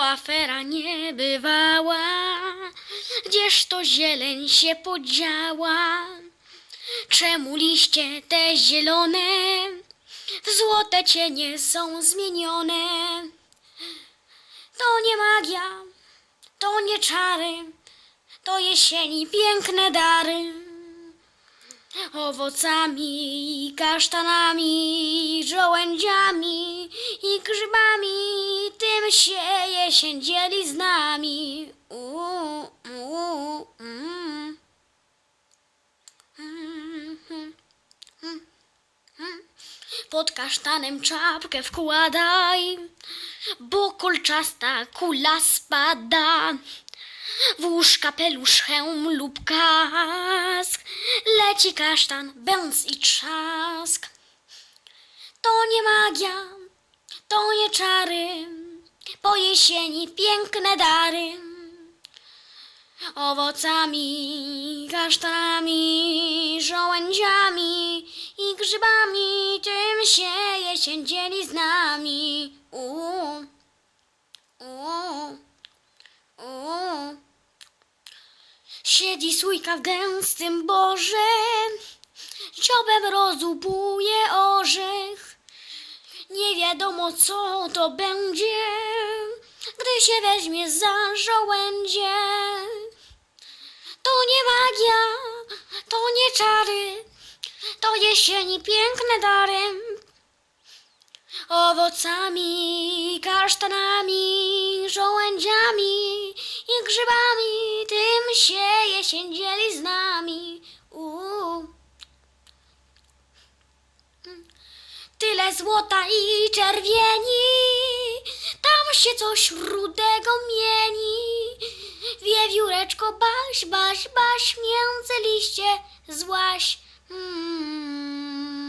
afera nie bywała. Gdzież to zieleń się podziała? Czemu liście te zielone w złote cienie są zmienione? To nie magia, to nie czary, to jesieni piękne dary. Owocami, kasztanami, żołędziami i grzybami, tym się jesień dzieli z nami. Mm. Mm, mm, mm, mm. Pod kasztanem czapkę wkładaj, bo kolczasta kula spada. Włóż kapelusz, hełm lub kask, leci kasztan, bęc i trzask. To nie magia, to nie czary, jesieni piękne dary. Owocami, kasztanami, żołędziami i grzybami, tym się jesień dzieli z nami. Uuu, uuu, uuu. Siedzi sójka w gęstym borze, dziobem rozłupuje orzech. Nie wiadomo co to będzie, się weźmie za żołędzie. To nie magia, to nie czary, to jesieni piękne dary. Owocami, kasztanami, żołędziami i grzybami, tym się jesień dzieli z nami. Uuu. Tyle złota i czerwieni, się coś rudego mieni. Wiewióreczko, baś, baś, baś, między liście złaś. Mm.